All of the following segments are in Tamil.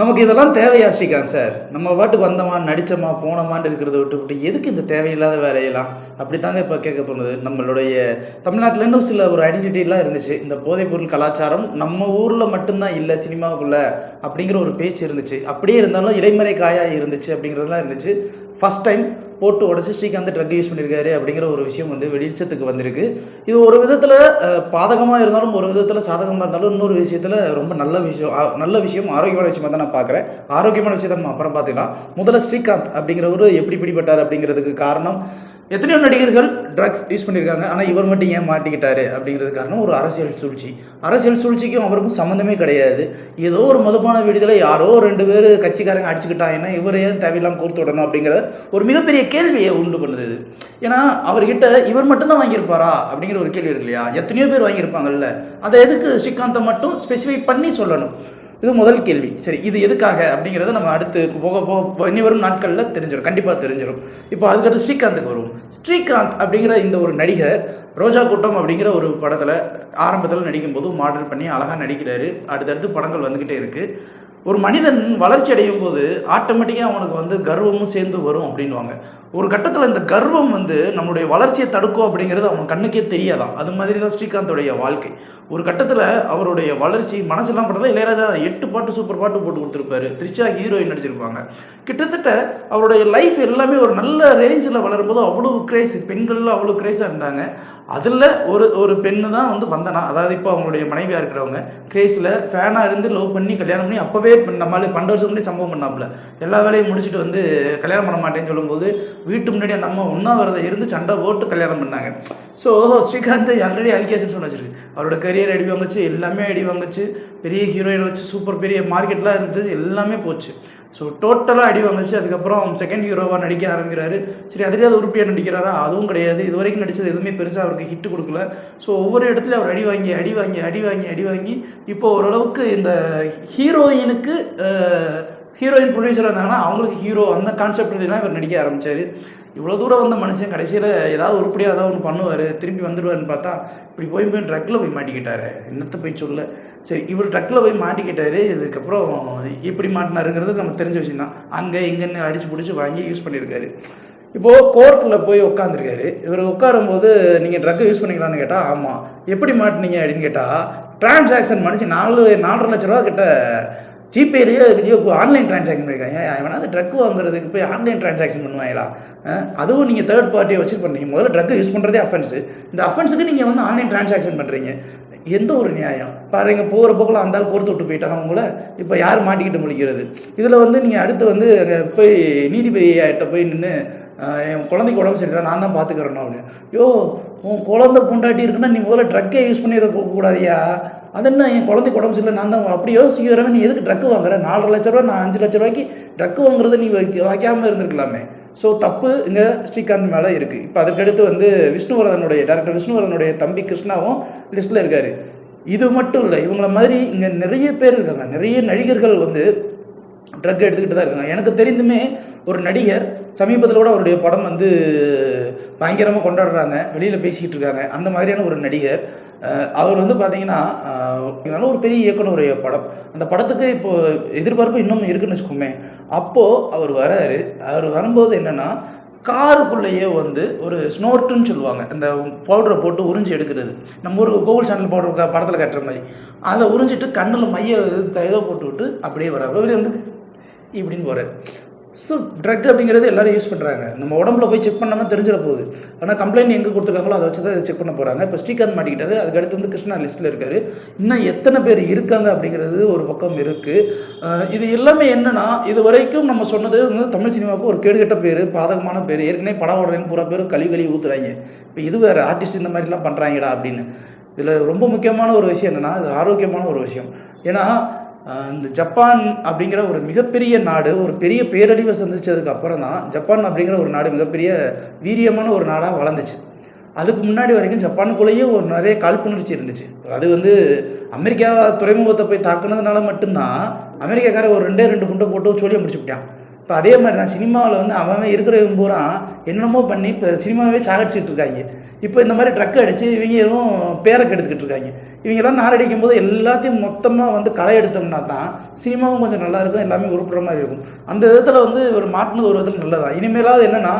நமக்கு இதெல்லாம் தேவையா ஸ்ரீகாந்த் சார்? நம்ம பாட்டுக்கு வந்தோமா நடித்தோமா போனோமான்னு இருக்கிறத விட்டு விட்டு எதுக்கு இந்த தேவையில்லாத வேலையெல்லாம்? அப்படி தாங்க இப்போ கேட்க போனது நம்மளுடைய தமிழ்நாட்டிலேருந்து இன்னும் சில ஒரு ஐடென்டிட்டிலாம் இருந்துச்சு. இந்த போதைப்பொருள் கலாச்சாரம் நம்ம ஊரில் மட்டும்தான் இல்லை சினிமாவுக்குள்ள அப்படிங்கிற ஒரு பேச்சு இருந்துச்சு. அப்படியே இருந்தாலும் இடைமறை காயாக இருந்துச்சு அப்படிங்கிறதுலாம் இருந்துச்சு. ஃபர்ஸ்ட் டைம் போட்டு உடச்சி ஸ்ரீகாந்த் ட்ரக் யூஸ் பண்ணியிருக்காரு அப்படிங்கிற ஒரு விஷயம் வந்து வெளிச்சத்துக்கு வந்திருக்கு. இது ஒரு விதத்தில் பாதகமாக இருந்தாலும் ஒரு விதத்தில் சாதகமாக இருந்தாலும் இன்னொரு விஷயத்தில் ரொம்ப நல்ல விஷயம் ஆ- நல்ல விஷயம் ஆரோக்கியமான விஷயமாக தான் நான் பார்க்குறேன். ஆரோக்கியமான விஷயத்தை நம்ம அப்புறம் பார்த்துக்கலாம். முதல்ல ஸ்ரீகாந்த் அப்படிங்கிறவரு எப்படி பிடிபட்டார் அப்படிங்கிறதுக்கு காரணம் எத்தனையோ நடிகர்கள் ட்ரக்ஸ் யூஸ் பண்ணியிருக்காங்க. ஆனால் இவர் மட்டும் ஏன் மாட்டிக்கிட்டாரு அப்படிங்கிறது காரணம் ஒரு அரசியல் சூழ்ச்சி. அரசியல் சூழ்ச்சிக்கும் அவருக்கும் சம்மந்தமே கிடையாது. ஏதோ ஒரு மதுபான விடுதலை யாரோ ரெண்டு பேர் கட்சிக்காரங்க அடிச்சுக்கிட்டாங்கன்னா இவர் ஏன் தேவையில்லாமல் கோர்த்து விடணும் அப்படிங்கிற ஒரு மிகப்பெரிய கேள்வியை உண்டு பண்ணுது. இது. ஏன்னா அவர்கிட்ட இவர் மட்டும்தான் வாங்கியிருப்பாரா அப்படிங்கிற ஒரு கேள்வி இருக்கு இல்லையா? எத்தனையோ பேர் வாங்கியிருப்பாங்கல்ல. அதை எதுக்கு ஸ்ரீகாந்தை மட்டும் ஸ்பெசிஃபை பண்ணி சொல்லணும்? இது முதல் கேள்வி. சரி இது எதுக்காக அப்படிங்கிறத நம்ம அடுத்து போக போக இனி வரும் நாட்களில் தெரிஞ்சிடும் கண்டிப்பாக தெரிஞ்சிடும் இப்போ அதுக்கடுத்து ஸ்ரீகாந்துக்கு வருவோம் ஸ்ரீகாந்த் அப்படிங்கிற இந்த ஒரு நடிகர் ரோஜா கூட்டம் அப்படிங்கிற ஒரு படத்தில் ஆரம்பத்தில் நடிக்கும்போது மாடல் பண்ணி அழகாக நடிக்கிறாரு. அடுத்தடுத்து படங்கள் வந்துக்கிட்டே இருக்குது ஒரு மனிதன் வளர்ச்சி அடையும் போது ஆட்டோமேட்டிக்காக அவனுக்கு வந்து கர்வமும் சேர்ந்து வரும் அப்படின்வாங்க ஒரு கட்டத்தில் இந்த கர்வம் வந்து நம்மளுடைய வளர்ச்சியை தடுக்கும் அப்படிங்கிறது அவன் கண்ணுக்கே தெரியாதான். அது மாதிரி தான் ஸ்ரீகாந்தோடைய வாழ்க்கை. ஒரு கட்டத்தில் அவருடைய வளர்ச்சி மனசெல்லாம் படத்தில் இளையராஜா எட்டு பாட்டு சூப்பர் பாட்டு போட்டு கொடுத்துருப்பாரு. த்ரிஷா ஹீரோயின் நடிச்சிருப்பாங்க. கிட்டத்தட்ட அவருடைய லைஃப் எல்லாமே ஒரு நல்ல ரேஞ்சில் வளரும்போது அவ்வளோ கிரேஸ் பெண்கள்லாம் அவ்வளோ கிரேஸாக இருந்தாங்க. அதில் ஒரு ஒரு பெண்ணு தான் வந்து வந்தனா அதாவது இப்போ அவங்களுடைய மனைவியாக இருக்கிறவங்க கிரேஸில் ஃபேனாக இருந்து லவ் பண்ணி கல்யாணம் பண்ணி அப்போவே நம்மளால பன்னெண்டு வருஷம் முன்னாடி சம்பவம் பண்ணாப்புல. எல்லா வேலையும் முடிச்சுட்டு வந்து கல்யாணம் பண்ண மாட்டேன்னு சொல்லும்போது வீட்டு முன்னாடி அந்த அம்மா உண்ணாவிரதம் இருந்து சண்டை போட்டு கல்யாணம் பண்ணாங்க. ஸோ ஸ்ரீகாந்த் ஆல்ரெடி அலிகேஷன் சொன்ன வச்சிருக்கு. அவரோட கரியர் அடி வாங்குச்சு எல்லாமே அடி வாங்குச்சு பெரிய ஹீரோயின் வச்சு சூப்பர் பெரிய மார்க்கெட்லாம் இருந்தது எல்லாமே போச்சு. ஸோ டோட்டலாக அடி வாங்கிச்சு அதுக்கப்புறம் செகண்ட் ஹீரோவாக நடிக்க ஆரம்பிக்கிறாரு. சரி அதிலேயாவது உறுப்பியாக நடிக்கிறாரா? அதுவும் கிடையாது. இது வரைக்கும் நடித்தது எதுவுமே பெருசாக அவருக்கு ஹிட் கொடுக்கல. ஸோ ஒவ்வொரு இடத்துலையும் அவர் அடி வாங்கி அடி வாங்கி அடி வாங்கி அடி வாங்கி இப்போ ஓரளவுக்கு இந்த ஹீரோயினுக்கு ஹீரோயின் ப்ரொடியூசர் இருந்தாங்கன்னா அவங்களுக்கு ஹீரோ அந்த கான்செப்ட்லாம் இவர் நடிக்க ஆரம்பித்தார் இவ்வளோ தூரம் வந்த மனுஷன் கடைசியில் ஏதாவது உருப்படியாக ஏதாவது ஒன்று பண்ணுவார். திருப்பி வந்துடுவாருன்னு பார்த்தா இப்படி போய் போய் ட்ரக்கில் போய் மாட்டிக்கிட்டாரு. என்னத்தை போய் சொல்ல? சரி இவர் ட்ரக்கில் போய் மாட்டிக்கிட்டாரு இதுக்கப்புறம் எப்படி மாட்டினாருங்கிறது நமக்கு தெரிஞ்ச விஷயம் தான் அங்கே இங்கேன்னு அடிச்சு பிடிச்சி வாங்கி யூஸ் பண்ணியிருக்காரு இப்போது கோர்ட்டில் போய் உட்காந்துருக்காரு இவர் உட்காரும்போது நீங்கள் ட்ரக்கு யூஸ் பண்ணிக்கலான்னு கேட்டால் ஆமாம் எப்படி மாட்டினீங்க அப்படின்னு கேட்டால் டிரான்சாக்ஷன் மனுஷன் நாலு நாலரை லட்ச ரூபா கிட்ட ஜிபேலேயோ இதுலையோ ஆன்லைன் டிரான்சாக்ஷன் பண்ணியிருக்காங்க அந்த ட்ரக் வாங்குறதுக்கு போய் ஆன்லைன் டிரான்சாக்ஷன் பண்ணுவாங்களா? அதுவும் நீங்கள் தேர்ட் பார்ட்டியை வச்சு பண்ணுறீங்க முதல்ல ட்ரக்கு யூஸ் பண்ணுறதே அஃபென்ஸு இந்த அஃபென்ஸுக்கு நீங்கள் வந்து ஆன்லைன் டிரான்சாக்ஷன் பண்ணுறீங்க எந்த ஒரு நியாயம்? பாருங்க போகிற போக்கில் அந்த ஆள் கோர்த்து விட்டு போயிட்டாங்க உங்களை? இப்போ யார் மாட்டிக்கிட்டு முழிக்கிறது? இதில் வந்து நீங்கள் அடுத்து வந்து அங்கே போய் நீதிபதியிட்ட போய் நின்று என் குழந்தைக்கு உடம்பு சரியில்லை நான் தான் பார்த்துக்கிறேன் அப்படின்னு யோ உன் குழந்தை பொண்டாட்டி இருக்குன்னா நீ முதல்ல ட்ரக்கே யூஸ் பண்ணி இதை போகக்கூடாதியா அது என்ன என் குழந்தைக்கு உடம்பு சரியில்லை நான் தான் அப்படி யோசிக்கிறவன் நீ எதுக்கு ட்ரக்கு வாங்குற? நாலரை லட்ச ரூபா நான் அஞ்சு லட்ச ரூபாய்க்கு ட்ரக்கு வாங்குறது நீ வைக்க வைக்காமல் இருந்திருக்கலாமே. ஸோ தப்பு இங்கே ஸ்ரீகாந்த் மேலே இருக்குது இப்போ அதுக்கடுத்து வந்து விஷ்ணுவர்தனுடைய டேரக்டர் விஷ்ணுவர்தனுடைய தம்பி கிருஷ்ணாவும் லிஸ்ட்டில் இருக்கார். இது மட்டும் இல்லை இவங்கள மாதிரி இங்கே நிறைய பேர் இருக்காங்க. நிறைய நடிகர்கள் வந்து ட்ரக் எடுத்துக்கிட்டு தான் இருக்காங்க. எனக்கு தெரிந்துமே ஒரு நடிகர் சமீபத்தில் கூட அவருடைய படம் வந்து பயங்கரமாக கொண்டாடுறாங்க. வெளியில் பேசிக்கிட்டு இருக்காங்க. அந்த மாதிரியான ஒரு நடிகர். அவர் வந்து பார்த்தீங்கன்னா நல்ல ஒரு பெரிய இயக்குனருடைய படம் அந்த படத்துக்கு இப்போ எதிர்பார்ப்பு இன்னும் இருக்குன்னு வச்சுக்கோமே. அப்போது அவர் வராரு. அவர் வரும்போது என்னென்னா காருக்குள்ளேயே வந்து ஒரு ஸ்னோர்ட்டுன்னு சொல்லுவாங்க. அந்த பவுடரை போட்டு உறிஞ்சி எடுக்கிறது. நம்ம ஒரு கோகுல் சேனல் பவுடர் படத்தில் கட்டுற மாதிரி. அதை உறிஞ்சிட்டு கண்ணில் மைய ஏதோ போட்டு விட்டு அப்படியே வர அவர் வந்து இப்படின்னு போகிறார் ஸோ ட்ரக் அப்படிங்கிறது எல்லாரும் யூஸ் பண்ணுறாங்க நம்ம உடம்புல போய் செக் பண்ணாமல் தெரிஞ்சிட போகுது. ஆனால் கம்ப்ளைண்ட் எங்கே கொடுத்துருக்காங்களோ அதை வச்சு தான் செக் பண்ண போகிறாங்க இப்போ ஸ்ரீகாந்த் மாட்டிக்கிட்டாரு. அதுக்கடுத்து வந்து கிருஷ்ணா லிஸ்ட்டில் இருக்காரு. இன்னும் எத்தனை பேர் இருக்காங்க அப்படிங்கிறது ஒரு பக்கம் இருக்குது இது எல்லாமே என்னென்னா இது வரைக்கும் நம்ம சொன்னது வந்து தமிழ் சினிமாவுக்கு ஒரு கேடுகட்ட பேர் பாதகமான பேர். ஏற்கனவே படம் ஓடுறேன்னு பூரா பேர் கழுவி கழுவி ஊற்றுறாங்க இப்போ இது வேறு ஆர்டிஸ்ட் இந்த மாதிரிலாம் பண்ணுறாங்கடா அப்படின்னு. இதில் ரொம்ப முக்கியமான ஒரு விஷயம் என்னென்னா இது ஆரோக்கியமான ஒரு விஷயம். ஏன்னா இந்த ஜப்பான் அப்படிங்கிற ஒரு மிகப்பெரிய நாடு ஒரு பெரிய பேரழிவை சந்தித்ததுக்கு அப்புறம் தான் ஜப்பான் அப்படிங்கிற ஒரு நாடு மிகப்பெரிய வீரியமான ஒரு நாடாக வளர்ந்துச்சு. அதுக்கு முன்னாடி வரைக்கும் ஜப்பானுக்குள்ளேயும் ஒரு நிறைய காழ்ப்புணர்ச்சி இருந்துச்சு. அது வந்து அமெரிக்கா துறைமுகத்தை போய் தாக்குனதுனால மட்டும்தான் அமெரிக்காக்கார ஒரு ரெண்டே ரெண்டு குண்டை போட்டு சொல்லி முடிச்சு விட்டான். இப்போ அதே மாதிரி தான் சினிமாவில் வந்து அவன் இருக்கிற இருக்கிறவங்க பூரா என்னென்னமோ பண்ணி இப்போ சினிமாவே சாகடிச்சிட்டு இருக்காங்க. இப்போ இந்த மாதிரி ட்ரக் அடித்து இவங்க எதுவும் பேரை கெடுத்துக்கிட்டு இருக்காங்க. இவங்கெல்லாம் நாரடிக்கும் போது எல்லாத்தையும் மொத்தமாக வந்து களை எடுத்தோம்னா தான் சினிமாவும் கொஞ்சம் நல்லா இருக்கும் எல்லாமே உருப்புற மாதிரி இருக்கும். அந்த விதத்தில் வந்து ஒரு மாட்டினது ஒரு விதத்தில் நல்லதான் இனிமேலாவது என்னென்னா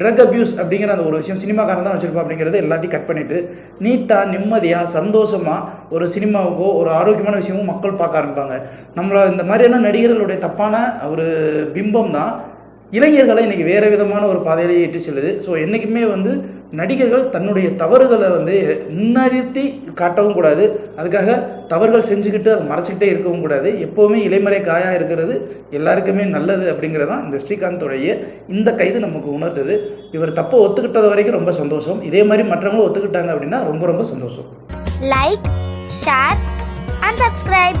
ட்ரக் அப்யூஸ் அப்படிங்கிற அந்த ஒரு விஷயம் சினிமாக்காரன் தான் வச்சுருப்பா அப்படிங்கிறது எல்லாத்தையும் கட் பண்ணிவிட்டு நீட்டாக நிம்மதியாக சந்தோஷமாக ஒரு சினிமாவுக்கோ ஒரு ஆரோக்கியமான விஷயமும் மக்கள் பார்க்க ஆரம்பிப்பாங்க. நம்மளை இந்த மாதிரியான நடிகர்களுடைய தப்பான ஒரு பிம்பம் தான் இளைஞர்களை இன்றைக்கி வேறு விதமான ஒரு பாதையிலேயே இட்டு செல்லுது. ஸோ என்றைக்குமே வந்து நடிகர்கள் தன்னுடைய தவறுகளை வந்து முன்னறித்தி காட்டவும் கூடாது. அதுக்காக தவறுகள் செஞ்சுக்கிட்டு அதை மறைச்சிக்கிட்டே இருக்கவும் கூடாது. எப்போவுமே இளைமறை காயாக இருக்கிறது. எல்லாருக்குமே நல்லது அப்படிங்கிறது தான் இந்த ஸ்ரீகாந்தோடைய இந்த கைது நமக்கு உணர்த்துது இவர் தப்பை ஒத்துக்கிட்டது வரைக்கும் ரொம்ப சந்தோஷம். இதே மாதிரி மற்றவங்களும் ஒத்துக்கிட்டாங்க அப்படின்னா ரொம்ப ரொம்ப சந்தோஷம். Like share and subscribe